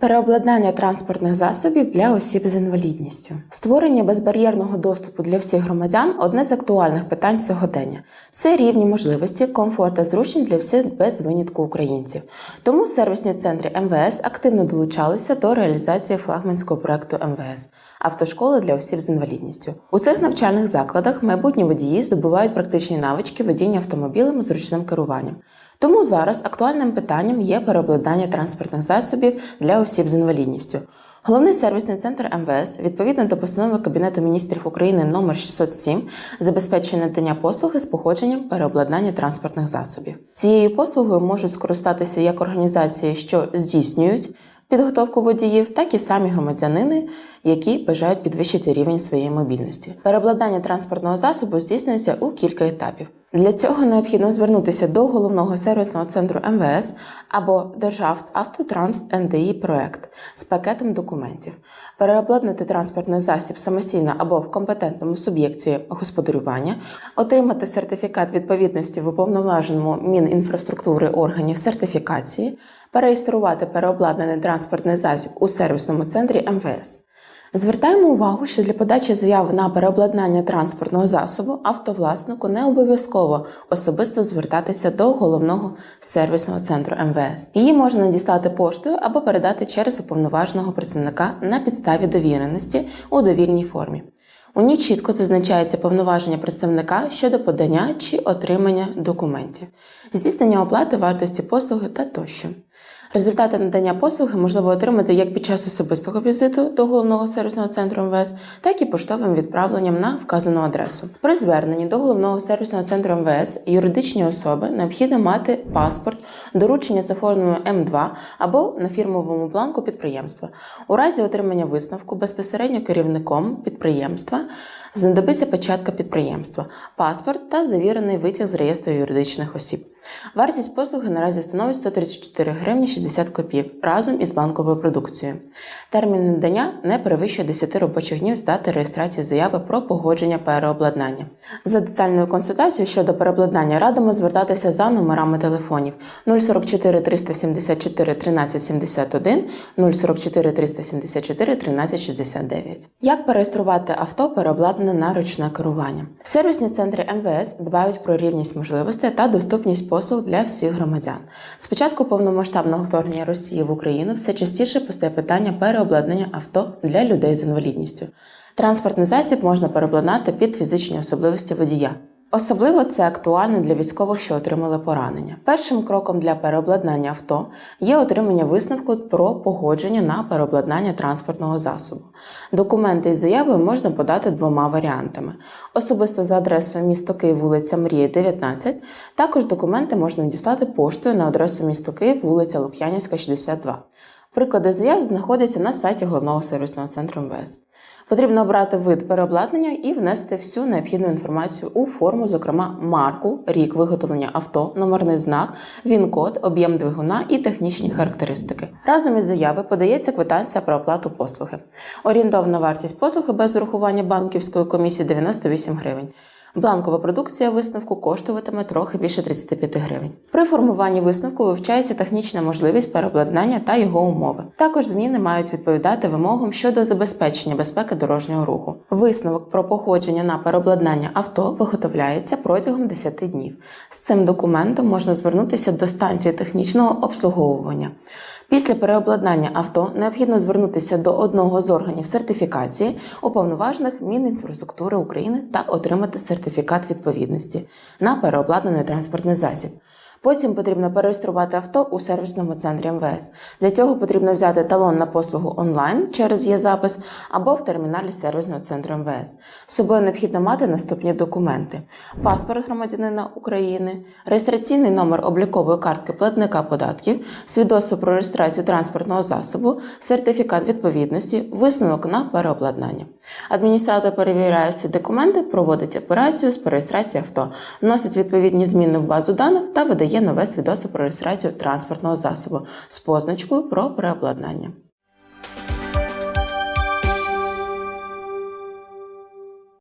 Переобладнання транспортних засобів для осіб з інвалідністю, створення безбар'єрного доступу для всіх громадян одне з актуальних питань сьогодення. Це рівні можливості, комфорт та зручність для всіх без винятку українців. Тому сервісні центри МВС активно долучалися до реалізації флагманського проекту МВС автошколи для осіб з інвалідністю. У цих навчальних закладах майбутні водії здобувають практичні навички водіння автомобілем з ручним керуванням. Тому зараз актуальним питанням є переобладнання транспортних засобів для осіб з інвалідністю. Головний сервісний центр МВС, відповідно до постанови Кабінету міністрів України номер 607, забезпечує надання послуги з походженням переобладнання транспортних засобів. Цією послугою можуть скористатися як організації, що здійснюють підготовку водіїв, так і самі громадянини, які бажають підвищити рівень своєї мобільності. Переобладнання транспортного засобу здійснюється у кілька етапів. Для цього необхідно звернутися до головного сервісного центру МВС або Державтоавтотранс НДІ проект з пакетом документів, переобладнати транспортний засіб самостійно або в компетентному суб'єкті господарювання, отримати сертифікат відповідності в уповноваженому Мінінфраструктури органів сертифікації, переєструвати переобладнаний транспортний засіб у сервісному центрі МВС. Звертаємо увагу, що для подачі заяви на переобладнання транспортного засобу автовласнику не обов'язково особисто звертатися до головного сервісного центру МВС. Її можна надіслати поштою або передати через уповноваженого працівника на підставі довіреності у довільній формі. У ній чітко зазначається повноваження представника щодо подання чи отримання документів, здійснення оплати вартості послуги та тощо. Результати надання послуги можливо отримати як під час особистого візиту до головного сервісного центру МВС, так і поштовим відправленням на вказану адресу. При зверненні до головного сервісного центру МВС юридичні особи необхідно мати паспорт, доручення за формою М2 або на фірмовому бланку підприємства. У разі отримання висновку безпосередньо керівником підприємства знадобиться печатка підприємства, паспорт та завірений витяг з реєстру юридичних осіб. Вартість послуги наразі становить 134 гривні 60 копійок разом із банковою продукцією. Термін надання не перевищує 10 робочих днів з дати реєстрації заяви про погодження переобладнання. За детальною консультацією щодо переобладнання радимо звертатися за номерами телефонів 044 374 1371, 044 374 1369. Як переєструвати авто переобладнане на ручне керування? Сервісні центри МВС дбають про рівність можливостей та доступність послуг для всіх громадян. Спочатку повномасштабного вторгнення Росії в Україну все частіше постає питання переобладнання авто для людей з інвалідністю. Транспортний засіб можна переобладнати під фізичні особливості водія. Особливо це актуально для військових, що отримали поранення. Першим кроком для переобладнання авто є отримання висновку про погодження на переобладнання транспортного засобу. Документи із заявою можна подати двома варіантами: особисто за адресою місто Київ, вулиця Мрії, 19. Також документи можна надіслати поштою на адресу місто Київ, вулиця Лук'янівська, 62. Приклади заяв знаходяться на сайті головного сервісного центру МВС. Потрібно обрати вид переобладнання і внести всю необхідну інформацію у форму, зокрема марку, рік виготовлення авто, номерний знак, він-код, об'єм двигуна і технічні характеристики. Разом із заяви подається квитанція про оплату послуги. Орієнтовна вартість послуги без урахування банківської комісії 98 гривень. Бланкова продукція висновку коштуватиме трохи більше 35 гривень. При формуванні висновку вивчається технічна можливість переобладнання та його умови. Також зміни мають відповідати вимогам щодо забезпечення безпеки дорожнього руху. Висновок про походження на переобладнання авто виготовляється протягом 10 днів. З цим документом можна звернутися до станції технічного обслуговування. Після переобладнання авто необхідно звернутися до одного з органів сертифікації, уповноважених Мінінфраструктури України та отримати сертифікат відповідності на переобладнаний транспортний засіб. Потім потрібно перереєструвати авто у сервісному центрі МВС. Для цього потрібно взяти талон на послугу онлайн через є-запис або в терміналі сервісного центру МВС. З собою необхідно мати наступні документи: паспорт громадянина України, реєстраційний номер облікової картки платника податків, свідоцтво про реєстрацію транспортного засобу, сертифікат відповідності, висновок на переобладнання. Адміністратор перевіряє всі документи, проводить операцію з перереєстрації авто, вносить відповідні зміни в базу даних та видає нове свідоцтво про реєстрацію транспортного засобу з позначкою про переобладнання.